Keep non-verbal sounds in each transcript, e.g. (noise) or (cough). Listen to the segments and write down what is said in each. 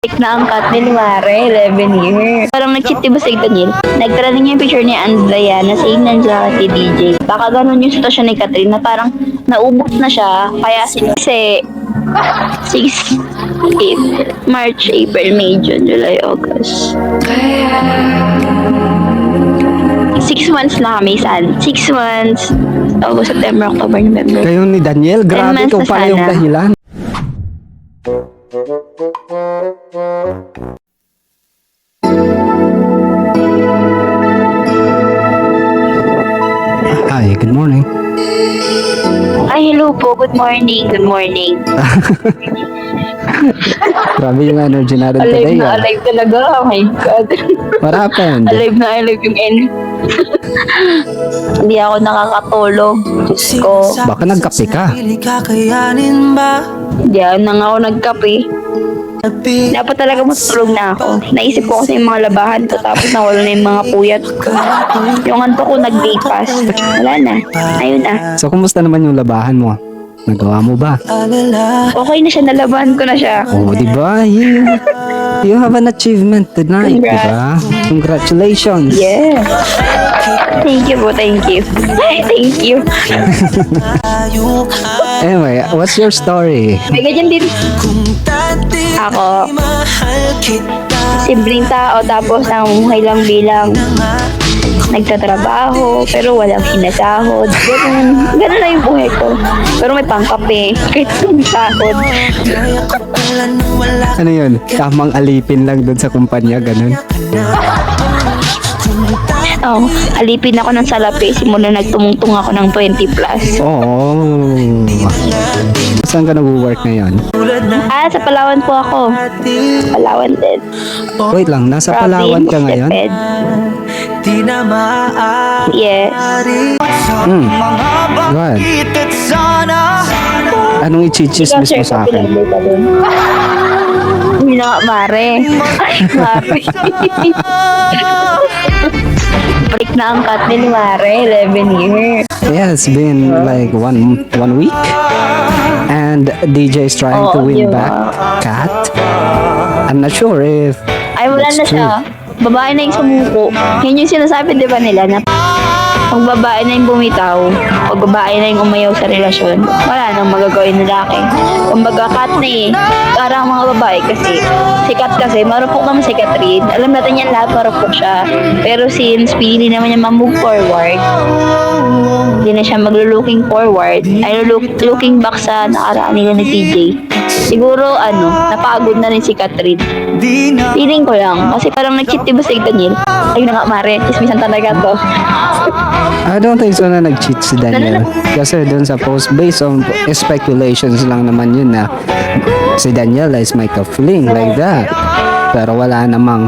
Like na ang cut ni Mare, 11 years. Parang nag-cheat diba si Daniel? Nagtrending yung picture ni Andrea na same nandiyan si DJ. Baka ganun yung sitwasyon ni Catherine na parang naubos na siya. Kaya kasi 6, 8, March, April, May, June, July, August. Six months na kami, San. Six months. August, September, October, November. Kayo ni Daniel, grabe months na pala yung sana. dahilan. Hi, good morning. Ay, hello po. Good morning. Good morning. (laughs) Grabe yung energy natin Alive today. na ah. alive talaga. Oh my God. What happened? alive na alive yung N. Hindi ako nakakatulog. Diyos ko. Baka nagkape ka. Kakayanin ba? Hindi ako nang ako nagkape. Dapat talaga matulog na ako. Naisip ko kasi yung mga labahan ko tapos nawala na yung mga puyat ko. Yung anto ko nag-day pass. Wala na. Ayun na. So, kumusta naman yung labahan mo? Nagawa mo ba? Okay na siya. Nalabahan ko na siya. Oh, di ba? You, you have an achievement tonight, di ba? Congratulations. Yeah. Thank you po. Thank you. (laughs) Thank you. Anyway, what's your story? May ganyan din. Ako. Simpleng tao tapos namuhay lang bilang nagtatrabaho pero walang sinasahod. Ganun, ganun lang yung buhay ko. Pero may pangkape kahit may sahod. Ano yun? Tamang alipin lang dun sa kumpanya, ganun. na Oh, alipin ako ng salapi simula nagtumungtung ako ng 20 plus. Oo. Saan ka nag-work ngayon? Ah, sa Palawan po ako. Palawan din. Wait lang, nasa Palawan ka ngayon? Yes. Hmm. Go ahead. At sana Anong i-chismis mo sa akin? (laughs) Hindi na mare. Ay, (laughs) mare. (laughs) Break na ang cut ni Mare, 11 years. Yeah, it's been like one one week. And DJ is trying to Oo, win ba? back Kat. I'm not sure if Ay, wala That's na siya. Babae na yung sumuko. Yan yung sinasabi, di ba nila, na pag babae na yung bumitaw, pag babae na yung umayaw sa relasyon, wala nang magagawin ng lalaki. Kumbaga, cut na eh. Parang mga babae kasi, si Kat kasi, marupok naman si Catherine. Alam natin yan lahat, marupok siya. Pero since pinili naman niya mag-move forward, hindi na siya maglo-looking forward, ay look, looking back sa nakaraan nila ni TJ. Siguro, ano, napagod na rin si Catherine. Feeling ko lang. Kasi parang nag-cheat diba si Daniel? Ayun na nga, Mare. Chismisan talaga to. I don't think so na nag-cheat si Daniel. Kasi dun sa post, based on speculations lang naman yun na si Daniel is a fling like that. Pero wala namang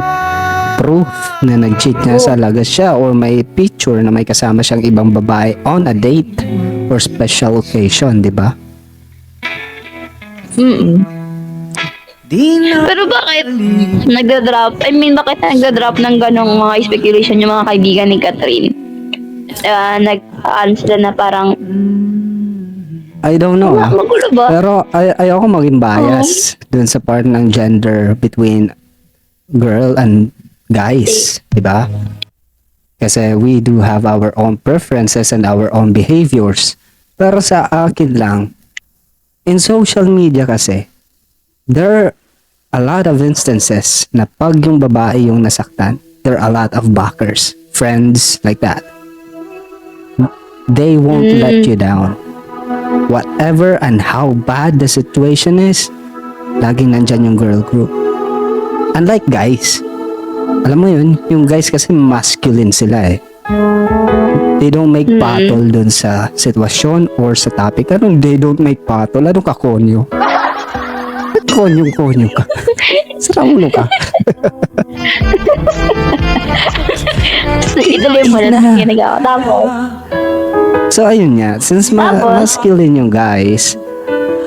proof na nag-cheat nga sa lagas siya or may picture na may kasama siyang ibang babae on a date or special occasion, di ba? Mm na Pero bakit nagda-drop? I mean, bakit nagda-drop ng ganong mga speculation yung mga kaibigan ni Catherine? Uh, nag ano sila na parang I don't know. ah. magulo ba? Pero ay ayoko maging bias dun sa part ng gender between girl and guys, 'di ba? Kasi we do have our own preferences and our own behaviors. Pero sa akin lang, in social media kasi, there are a lot of instances na pag yung babae yung nasaktan, there are a lot of backers, friends like that. They won't let you down whatever and how bad the situation is, laging nandyan yung girl group. Unlike guys, alam mo yun, yung guys kasi masculine sila eh. They don't make battle dun sa sitwasyon or sa topic. Anong they don't make battle? Anong kakonyo? (laughs) Ba't konyo-konyo ka? Sarang ulo ka. Ituloy mo na lang ako. Tapos, So ayun nga, since ma- masculine yung guys,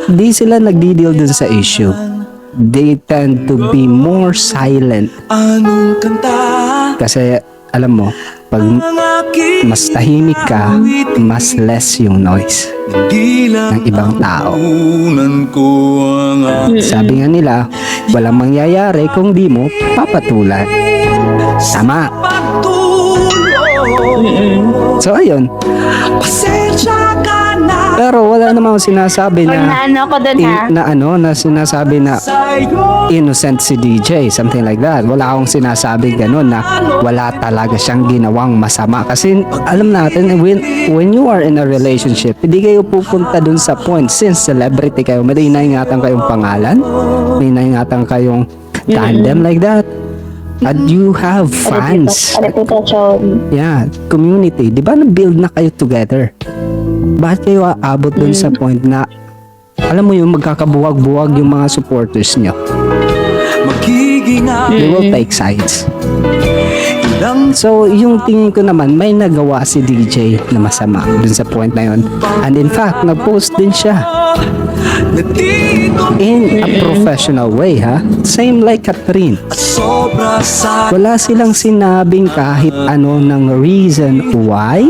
di sila nagdi-deal dun sa issue. They tend to be more silent Anong kanta Kasi alam mo, pag mas tahimik ka, mas less yung noise ng ibang tao. Sabi nga nila, walang mangyayari kung di mo papatulan. Tama. So ayun, Pasensya ka pero wala namang sinasabi Or na, na ano ko dun ha. na ano, na sinasabi na innocent si DJ, something like that. Wala akong sinasabi ganun na wala talaga siyang ginawang masama. Kasi alam natin, when, when you are in a relationship, hindi kayo pupunta dun sa point. Since celebrity kayo, may inaingatan kayong pangalan, may inaingatan kayong tandem like that. At you have fans. Yeah, community. Di ba na-build na kayo together? Bakit kayo aabot dun sa point na alam mo yung magkakabuwag-buwag yung mga supporters nyo. Magiging They will take sides. So, yung tingin ko naman, may nagawa si DJ na masama dun sa point na yun. And in fact, nag-post din siya in a professional way, ha? Same like Catherine. Wala silang sinabing kahit ano ng reason why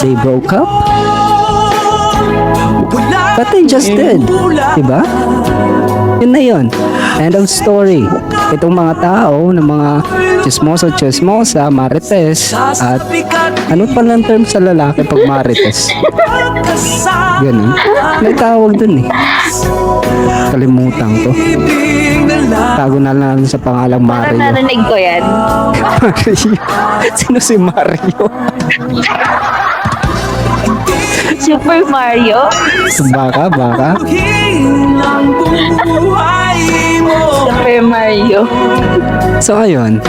they broke up. But they just did. Diba? Yun na yun. End of story. Itong mga tao na mga chismoso, chismosa, marites, at ano pa lang term sa lalaki pag marites? Ganun. May tawag dun eh. Kalimutan ko. Tago na lang sa pangalang Parang Mario. narinig ko yan. Mario. (laughs) Sino si Mario? (laughs) Super Mario. Baka, baka. Super Mario. So ayun,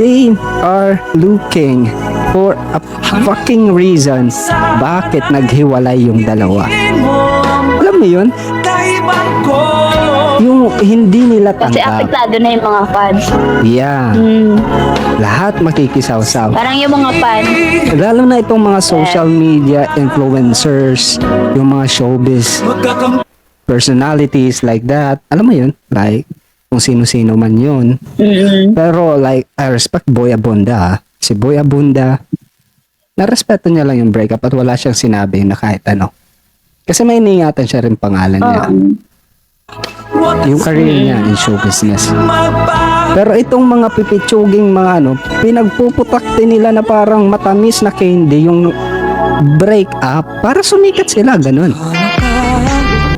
they are looking for a fucking reason bakit naghiwalay yung dalawa. Alam mo yun? Yung hindi nila Kasi tanggap. apektado na yung mga fans. Yeah, Hmm. lahat makikisaw-saw. Parang yung mga fans. Lalo na itong mga social media influencers, yung mga showbiz personalities like that. Alam mo yun? Like, kung sino-sino man yun. Mm-mm. Pero like, I respect Boy Abunda. ah. Si Boy Abunda, narespeto niya lang yung breakup at wala siyang sinabi na kahit ano. Kasi may iniingatan siya rin pangalan niya. Oo. Yung career niya in show business. Pero itong mga pipitsuging mga ano, pinagpuputakti nila na parang matamis na candy yung break up para sumikat sila, ganun.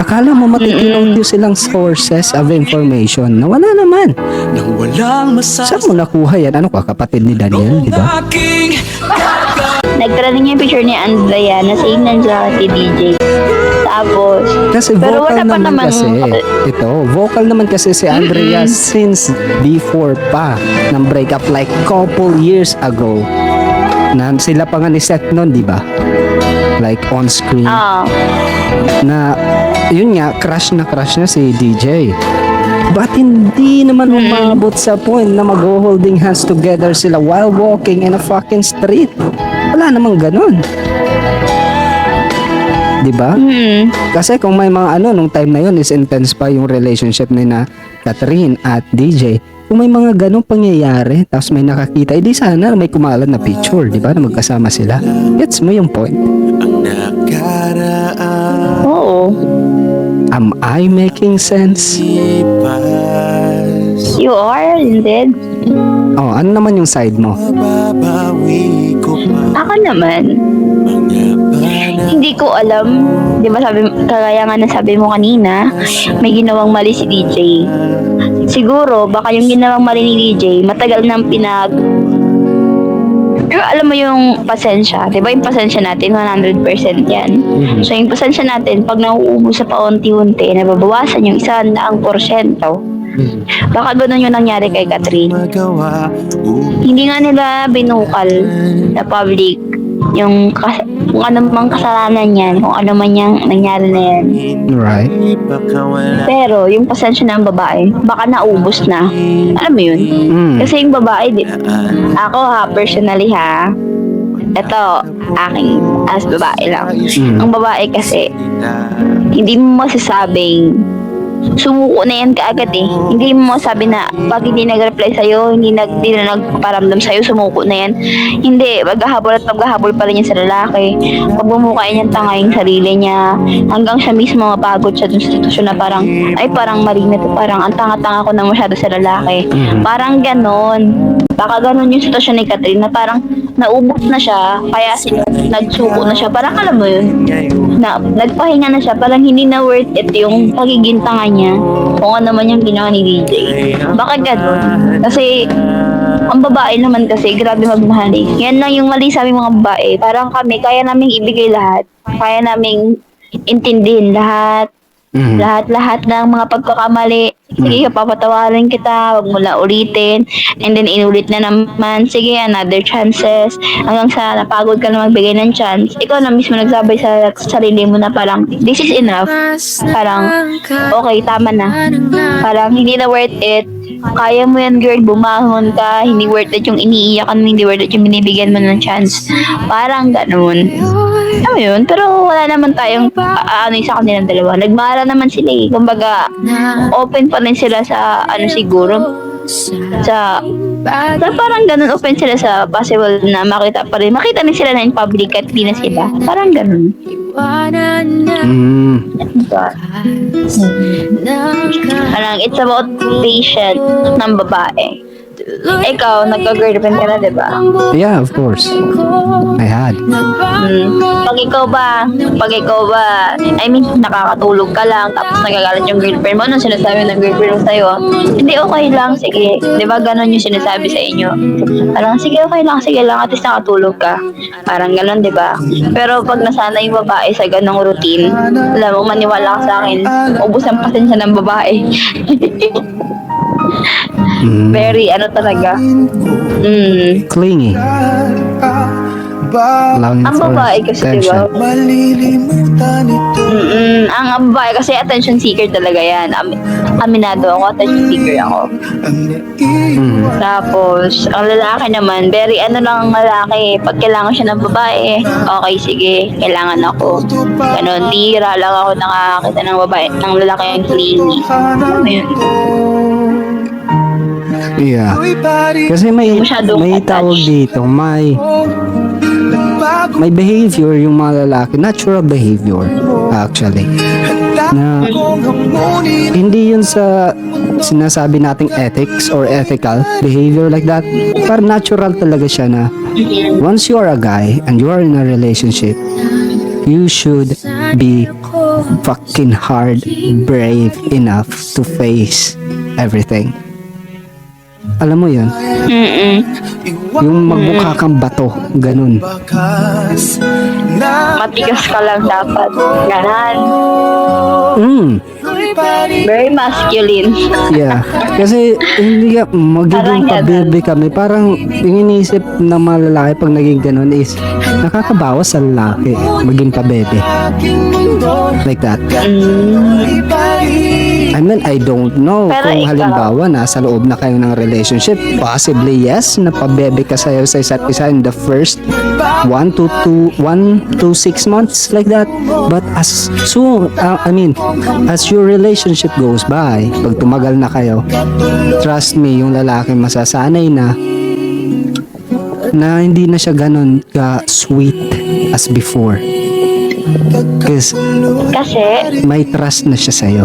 Akala mo matitinote yung silang sources of information na wala naman. Saan mo nakuha yan? Ano ka, kapatid ni Daniel, di ba? Nagtrending yung picture ni Andrea na sa si DJ. Tapos, Kasi Pero vocal wala pa naman namang- kasi. Ito, vocal naman kasi si Andrea since before pa ng breakup like couple years ago. Na sila pa nga ni Seth nun, di ba? Like on screen. ah, Na, yun nga, crush na crush na si DJ. But hindi naman umabot sa point na mag-holding hands together sila while walking in a fucking street. Wala namang ganun. Di ba? hmm, Kasi kung may mga ano, nung time na yun is intense pa yung relationship ni na Catherine at DJ. Kung may mga ganong pangyayari, tapos may nakakita, edi sana may kumalat na picture, di ba? Na magkasama sila. Gets mo yung point? Oo. Am I making sense? You are, indeed. Oh, ano naman yung side mo? Ako naman, hindi ko alam. Di ba sabi, kagaya nga na sabi mo kanina, may ginawang mali si DJ. Siguro, baka yung ginawang mali ni DJ, matagal nang pinag... Pero alam mo yung pasensya, di ba yung pasensya natin, 100% yan. So yung pasensya natin, pag nauubos sa paunti-unti, nababawasan yung isa na ang porsyento. Baka ganun yung nangyari kay Catherine. Hindi nga nila binukal na public yung kas- kung ano mang kasalanan yan, kung ano man yung nangyari na yan. Right. Pero yung pasensya ng babae, baka naubos na. Alam mo yun? Mm. Kasi yung babae, di, ako ha, personally ha, ito, aking as babae lang. Mm. Ang babae kasi, hindi mo masasabing sumuko na yan kaagad eh. Hindi mo sabi na pag hindi nag-reply sa'yo, hindi, nag, hindi na nagparamdam sa'yo, sumuko na yan. Hindi, maghahabol at maghahabol pa rin yan sa lalaki. Pag bumukain niyang tanga yung sarili niya, hanggang siya mismo mapagod siya dun sa sitwasyon na parang, ay parang to, parang ang tanga-tanga ko na masyado sa lalaki. Mhm. Parang ganon. Baka ganon yung sitwasyon ni Catherine na parang naubos na siya, kaya nagsuko na siya. Parang alam mo yun, na nagpahinga na siya, parang hindi na worth it yung pagiging tanga niya. Kung ano man yung ginawa ni DJ. Baka ganon. Kasi, ang babae naman kasi, grabe magmahal eh. Yan lang yung mali sa aming mga babae. Parang kami, kaya naming ibigay lahat. Kaya naming intindihin lahat. Mhm. Lahat-lahat ng mga pagkakamali. Sige, papatawarin kita, wag mo na ulitin. And then, inulit na naman. Sige, another chances. Hanggang sa napagod ka na magbigay ng chance. Ikaw na mismo nagsabay sa sarili mo na parang, this is enough. Parang, okay, tama na. Parang, hindi na worth it. Kaya mo yan, girl. Bumahon ka. Hindi worth it yung iniiyak ka. Hindi worth it yung binibigyan mo ng chance. Parang ganun. Alam mo yun? Pero wala naman tayong ano sa kanilang dalawa. Nagmara naman sila eh. Kumbaga, open pa rin sila sa ano siguro sa sa parang ganun open sila sa possible na makita pa rin. Makita rin sila na in public at di na sila. Parang ganun. Mm. diba? parang it's about patience ng babae ikaw nagka-girlfriend ka na diba Yeah, of course. I had. Hmm. Pag ikaw ba, pag ikaw ba, I mean, nakakatulog ka lang, tapos nagagalit yung girlfriend mo, anong sinasabi ng girlfriend mo sa'yo? Hindi, okay lang, sige. Di ba, ganon yung sinasabi sa inyo? Parang, sige, okay lang, sige lang, at least nakatulog ka. Parang ganon, di ba? Pero pag nasanay yung babae sa ganong routine, alam mo, maniwala ka sa akin, ubus ang pasensya ng babae. (laughs) Mm. Very, ano talaga, mm, Clingy. Allowing ang babae kasi, di ba, Mm-mm. Ang babae kasi attention seeker talaga yan. Am- aminado ako, attention seeker ako. Mm. Tapos, ang lalaki naman, very ano lang ang lalaki. Pag kailangan siya ng babae, okay, sige, kailangan ako. Ganon, tira lang ako nakakita ng babae, ng lalaki yung clingy. Ano yun? Yeah. Kasi may Masyadong may tawag dito, may may behavior yung mga lalaki, natural behavior actually. Na hindi yun sa sinasabi nating ethics or ethical behavior like that. Parang natural talaga siya na once you are a guy and you are in a relationship, you should be fucking hard, brave enough to face everything. Alam mo yun? Mm-mm. Yung magmukha kang bato, ganun. Matigas ka lang dapat. Ganon. Mm, Very masculine. yeah. Kasi hindi ka magiging Parang pabebe kami. Parang yung iniisip ng mga lalaki pag naging ganun is nakakabawas sa lalaki maging pabebe. Like that. Mm. I mean, I don't know Pero kung ikaw- halimbawa nasa loob na kayo ng relationship. Possibly yes, na pabebe ka sa'yo sa isa't isa in the first one to two, one to six months like that. But as soon, uh, I mean, as your relationship goes by, pag tumagal na kayo, trust me, yung lalaki masasanay na na hindi na siya ganun ka sweet as before. Because Kasi, may trust na siya sa'yo.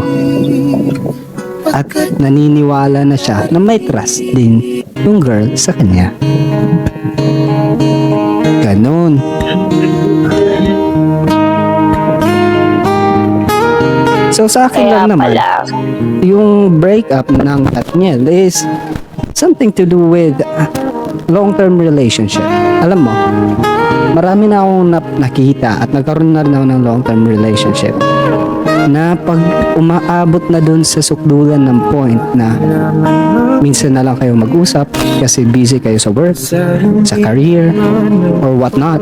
At naniniwala na siya na may trust din yung girl sa kanya. Ganon. So sa akin kaya lang naman, pala. yung breakup ng Katniel is something to do with long-term relationship. Alam mo, marami na akong nap- nakita at nagkaroon na rin ako ng long-term relationship na pag umaabot na dun sa sukdulan ng point na minsan na lang kayo mag-usap kasi busy kayo sa work, sa career, or whatnot,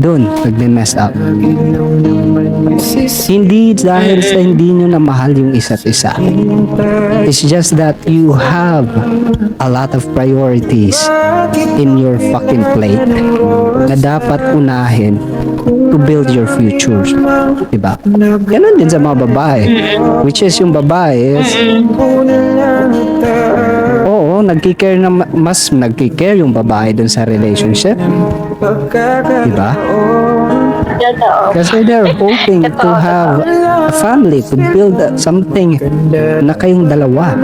dun nagme-mess up. Hindi dahil sa hindi nyo na mahal yung isa't isa. It's just that you have a lot of priorities in your fucking plate na dapat unahin to build your future. Diba? Ganon din sa mga babae. Which is yung babae is, oo, nagkikare na, ma- mas nagkikare yung babae dun sa relationship. Diba? Totoo. Kasi they're hoping to have a family, to build something na kayong dalawa.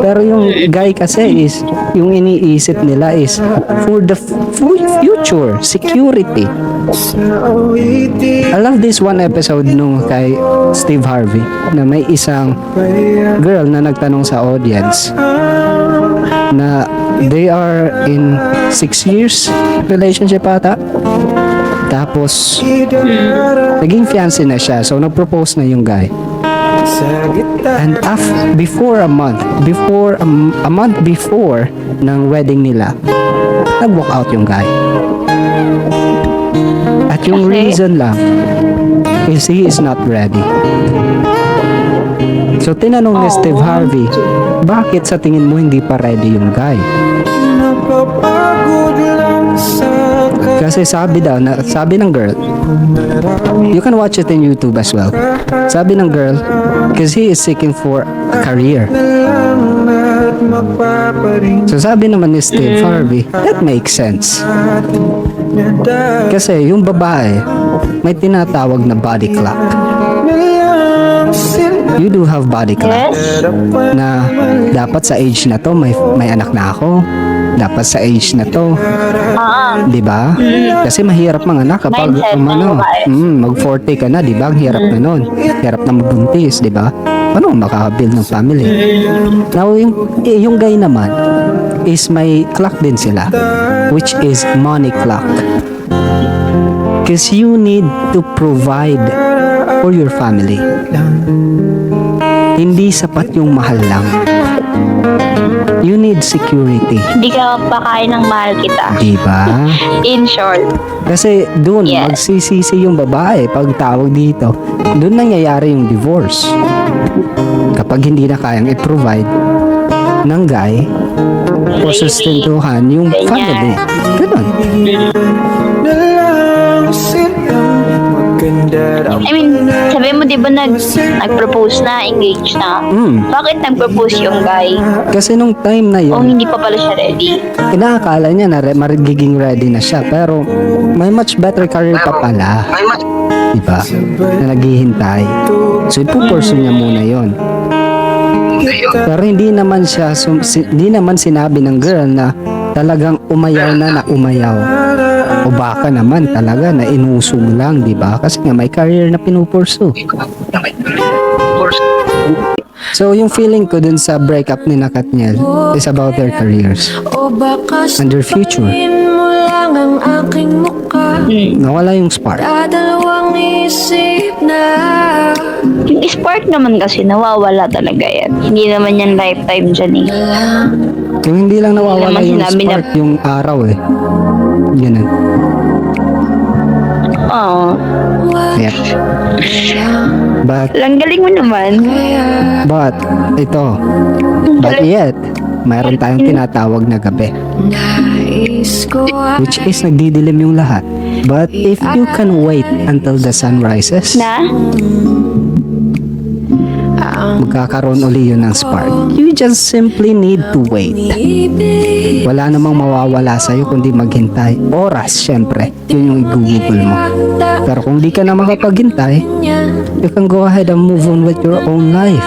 Pero yung guy kasi is, yung iniisip nila is for the fu- future, security. I love this one episode nung kay Steve Harvey na may isang girl na nagtanong sa audience na they are in six years relationship ata. Tapos, naging fiancé na siya. So, nag-propose na yung guy. And af- before a month, before a, m- a month before ng wedding nila, nag-walk out yung guy. At yung Kasi? reason lang is he is not ready. So tinanong ni Steve Harvey, bakit sa tingin mo hindi pa ready yung guy? Kasi sabi daw, na, sabi ng girl, you can watch it in YouTube as well. Sabi ng girl, because he is seeking for a career. So sabi naman ni Steve Harvey, that makes sense. Kasi yung babae, may tinatawag na body clock. You do have body clock na dapat sa age na to may may anak na ako. Dapat sa age na to, Ah, 'di ba? Kasi mahirap manganak kapag Mindset um, ng ano, babae. mm, mag 40 ka na, 'di ba? Ang hirap na noon. Hirap na magbuntis, 'di ba? Paano makaka-build ng family? Now yung eh, yung guy naman is may clock din sila which is money clock. Because you need to provide for your family. Hindi sapat yung mahal lang. You need security. hindi ka mapakain ng mahal kita. Di ba? (laughs) In short. Kasi doon Yes. magsisisi yung babae pag tawag dito. Doon nangyayari yung divorce. Kapag hindi na kayang i-provide ng guy o sustentuhan yung Ganyan. family. Ganun. I mean, sabi mo di ba nag, nag-propose na, engaged na? Mm. Bakit nag-propose yung guy? Kasi nung time na Kung yun, hindi pa pala siya ready? inaakala niya na re- magiging ready na siya. Pero may much better career pa pala. Diba? Na naghihintay. So, ipupursue niya muna yon. Pero hindi naman siya, sum- si- hindi naman sinabi ng girl na talagang umayaw na na umayaw. O baka naman talaga na inusog lang, di ba? Kasi nga may career na pinupursu. So, yung feeling ko dun sa breakup ni Nakatniel is about their careers and their future. Ang aking mukha. Nawala yung spark. Dadalawang isip na Yung spark naman kasi nawawala talaga yan. Hindi naman yan lifetime dyan eh. Yung hindi lang nawawala Hindi yung naman sinabi na- spark, yung araw eh. Ganun. Oo. Yep. But, Lang galing mo naman. but, ito. But yet, mayroon tayong tinatawag na gabi. Ay Which is nagdidilim yung lahat. But if you can wait until the sun rises, Na? magkakaroon uli yun ng spark. You just simply need to wait. Wala namang mawawala sa'yo kundi maghintay. Oras, syempre. Yun yung igugugol mo. Pero kung di ka na makapaghintay, you can go ahead and move on with your own life.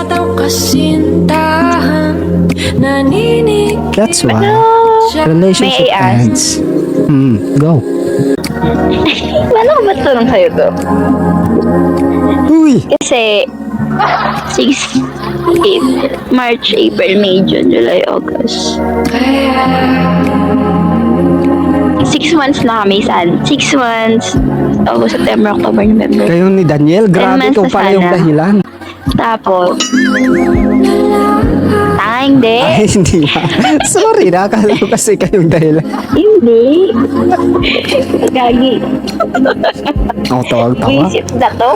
Naninig That's why May relationship I ask? ends. Hmm, go. (laughs) Paano ko ba tanong sa'yo to? Uy! Kasi, 6, 8, March, April, May, June, July, August. Six months na kami, San. Six months. August, September, October, November. Kayo ni Daniel, grabe months na pala yung sana. dahilan. Tapos, tanga hindi. Ay, hindi ba? Sorry, nakakala ko kasi kayong dahilan. Hindi. Gagi. Ako tawag-tawa. Visit na to.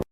(laughs)